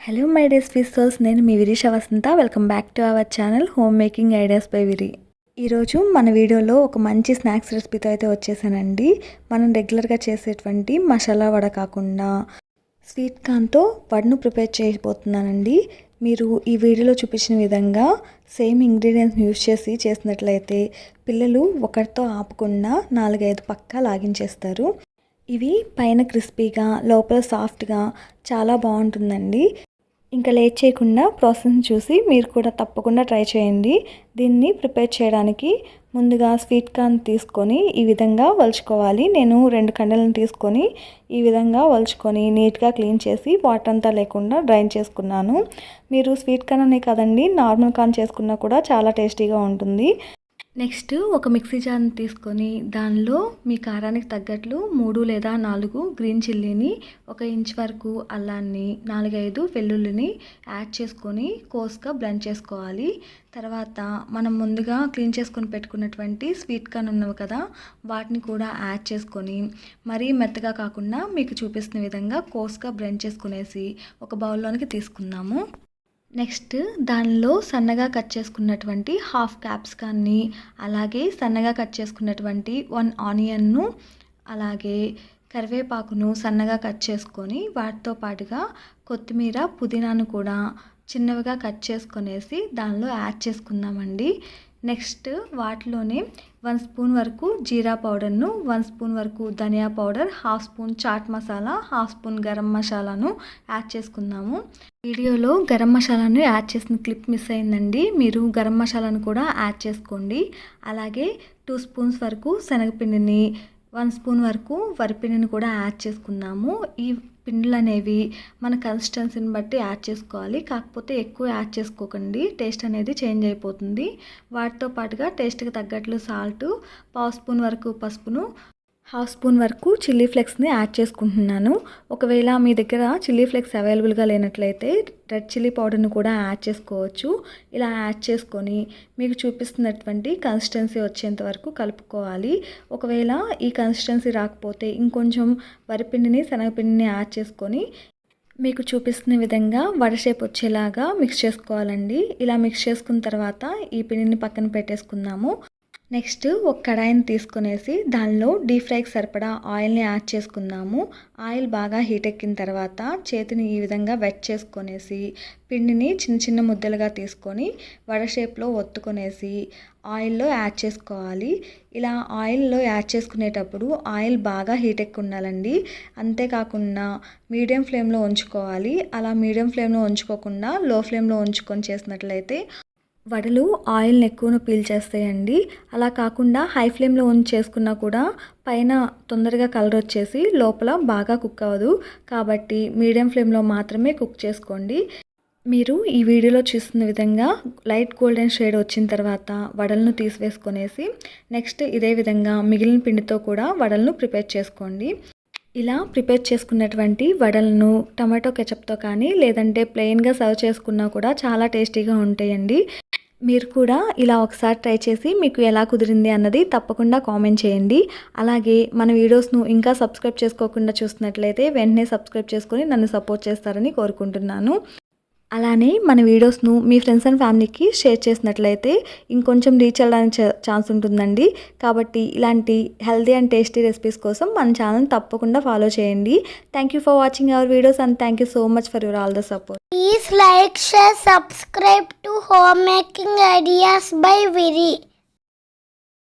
Hello my days ఫిస్టల్స్ నేను మీ Virisha Vasantha. Welcome back to our channel home making ideas by Viri ఈరోజు మన వీడియోలో ఒక మంచి స్నాక్స్ రెసిపీతో అయితే వచ్చేసానండి. మనం రెగ్యులర్గా చేసేటువంటి మసాలా వడ కాకుండా స్వీట్ కార్న్తో వడను ప్రిపేర్ చేయబోతున్నానండి. మీరు ఈ వీడియోలో చూపించిన విధంగా సేమ్ ఇంగ్రీడియంట్స్ యూస్ చేసి చేసినట్లయితే పిల్లలు ఒకరితో ఆపకుండా నాలుగైదు పక్కా లాగించేస్తారు. ఇవి పైన క్రిస్పీగా లోపల సాఫ్ట్గా చాలా బాగుంటుందండి. ఇంకా లేట్ చేయకుండా ప్రాసెస్ చూసి మీరు కూడా తప్పకుండా ట్రై చేయండి. దీన్ని ప్రిపేర్ చేయడానికి ముందుగా స్వీట్ కార్న్ తీసుకొని ఈ విధంగా వలుచుకోవాలి. నేను రెండు కండలను తీసుకొని ఈ విధంగా వలుచుకొని నీట్గా క్లీన్ చేసి వాటర్ అంతా లేకుండా డ్రైన్ చేసుకున్నాను. మీరు స్వీట్ కార్న్ అనే కాదండి నార్మల్ కార్న్ చేసుకున్నా కూడా చాలా టేస్టీగా ఉంటుంది. నెక్స్ట్ ఒక మిక్సీ జార్ని తీసుకొని దానిలో మీ కారానికి తగ్గట్లు మూడు లేదా నాలుగు గ్రీన్ చిల్లీని ఒక ఇంచ్ వరకు అల్లాన్ని నాలుగైదు వెల్లుల్లిని యాడ్ చేసుకొని కోస్గా బ్లెండ్ చేసుకోవాలి. తర్వాత మనం ముందుగా క్లీన్ చేసుకొని పెట్టుకున్నటువంటి స్వీట్ కార్న్ ఉన్నవి కదా వాటిని కూడా యాడ్ చేసుకొని మరీ మెత్తగా కాకుండా మీకు చూపిస్తున్న విధంగా కోస్గా బ్లెండ్ చేసుకునేసి ఒక బౌల్లోనికి తీసుకుందాము. నెక్స్ట్ దానిలో సన్నగా కట్ చేసుకున్నటువంటి హాఫ్ క్యాప్సికాన్ని అలాగే సన్నగా కట్ చేసుకున్నటువంటి వన్ ఆనియన్ను అలాగే కరివేపాకును సన్నగా కట్ చేసుకొని వాటితో పాటుగా కొత్తిమీర పుదీనాను కూడా చిన్నవిగా కట్ చేసుకునేసి దానిలో యాడ్ చేసుకుందామండి. నెక్స్ట్ వాటిలోనే వన్ స్పూన్ వరకు జీరా పౌడర్ను వన్ స్పూన్ వరకు dhania powder half spoon chaat masala half spoon garam మసాలాను యాడ్ చేసుకుందాము. వీడియోలో గరం మసాలాను యాడ్ చేసిన క్లిప్ మిస్ అయిందండి. మీరు గరం మసాలాను కూడా యాడ్ చేసుకోండి. అలాగే టూ స్పూన్స్ వరకు శనగపిండిని వన్ స్పూన్ వరకు వరిపిండిని కూడా యాడ్ చేసుకుందాము. ఈ పిండిలు అనేవి మన కన్సిస్టెన్సీని బట్టి యాడ్ చేసుకోవాలి. కాకపోతే ఎక్కువ యాడ్ చేసుకోకండి. టేస్ట్ అనేది చేంజ్ అయిపోతుంది. వాటితో పాటుగా టేస్ట్కి తగ్గట్లు సాల్ట్ పావు స్పూన్ వరకు పసుపును హాఫ్ స్పూన్ వరకు చిల్లీ ఫ్లేక్స్ని యాడ్ చేసుకుంటున్నాను. ఒకవేళ మీ దగ్గర చిల్లీ ఫ్లేక్స్ అవైలబుల్గా లేనట్లయితే రెడ్ చిల్లీ పౌడర్ని కూడా యాడ్ చేసుకోవచ్చు. ఇలా యాడ్ చేసుకొని మీకు చూపిస్తున్నటువంటి కన్సిస్టెన్సీ వచ్చేంత వరకు కలుపుకోవాలి. ఒకవేళ ఈ కన్సిస్టెన్సీ రాకపోతే ఇంకొంచెం వరిపిండిని శనగపిండిని యాడ్ చేసుకొని మీకు చూపిస్తున్న విధంగా వడ షేప్ వచ్చేలాగా మిక్స్ చేసుకోవాలండి. ఇలా మిక్స్ చేసుకున్న తర్వాత ఈ పిండిని పక్కన పెట్టేసుకుందాము. నెక్స్ట్ ఒక కడాయిని తీసుకునేసి దానిలో డీప్ ఫ్రైకి సరిపడా ఆయిల్ని యాడ్ చేసుకుందాము. ఆయిల్ బాగా హీట్ ఎక్కిన తర్వాత చేతిని ఈ విధంగా వెట్ చేసుకొనేసి పిండిని చిన్న చిన్న ముద్దలుగా తీసుకొని వడ షేప్లో ఒత్తుకొనేసి ఆయిల్లో యాడ్ చేసుకోవాలి. ఇలా ఆయిల్లో యాడ్ చేసుకునేటప్పుడు ఆయిల్ బాగా హీట్ ఎక్కి ఉండాలండి. అంతేకాకుండా మీడియం ఫ్లేమ్లో ఉంచుకోవాలి. అలా మీడియం ఫ్లేమ్లో ఉంచుకోకుండా లో ఫ్లేమ్లో ఉంచుకొని చేసినట్లయితే వడలు ఆయిల్ని ఎక్కువను పీల్చేస్తాయండి. అలా కాకుండా హై ఫ్లేమ్లో ఉంచి చేసుకున్నా కూడా పైన తొందరగా కలర్ వచ్చేసి లోపల బాగా కుక్ అవ్వదు. కాబట్టి మీడియం ఫ్లేమ్లో మాత్రమే కుక్ చేసుకోండి. మీరు ఈ వీడియోలో చూస్తున్న విధంగా లైట్ గోల్డెన్ షేడ్ వచ్చిన తర్వాత వడలను తీసివేసుకొనేసి నెక్స్ట్ ఇదే విధంగా మిగిలిన పిండితో కూడా వడలను ప్రిపేర్ చేసుకోండి. ఇలా ప్రిపేర్ చేసుకున్నటువంటి వడలను టమాటో కెచప్తో కానీ లేదంటే ప్లెయిన్గా సర్వ్ చేసుకున్నా కూడా చాలా టేస్టీగా ఉంటాయండి. మీరు కూడా ఇలా ఒకసారి ట్రై చేసి మీకు ఎలా కుదిరింది అన్నది తప్పకుండా కామెంట్ చేయండి. అలాగే మన వీడియోస్ను ఇంకా సబ్స్క్రైబ్ చేసుకోకుండా చూస్తున్నట్లయితే వెంటనే సబ్స్క్రైబ్ చేసుకొని నన్ను సపోర్ట్ చేస్తారని కోరుకుంటున్నాను. అలానే మన వీడియోస్ను మీ ఫ్రెండ్స్ అండ్ ఫ్యామిలీకి షేర్ చేసినట్లయితే ఇంకొంచెం రీచ్ అవ్వడానికి ఛాన్స్ ఉంటుందండి. కాబట్టి ఇలాంటి హెల్తీ అండ్ టేస్టీ రెసిపీస్ కోసం మన ఛానల్ తప్పకుండా ఫాలో చేయండి. Thank you for watching our videos and thank you so much for your all the support please like share subscribe to home making ideas by Viri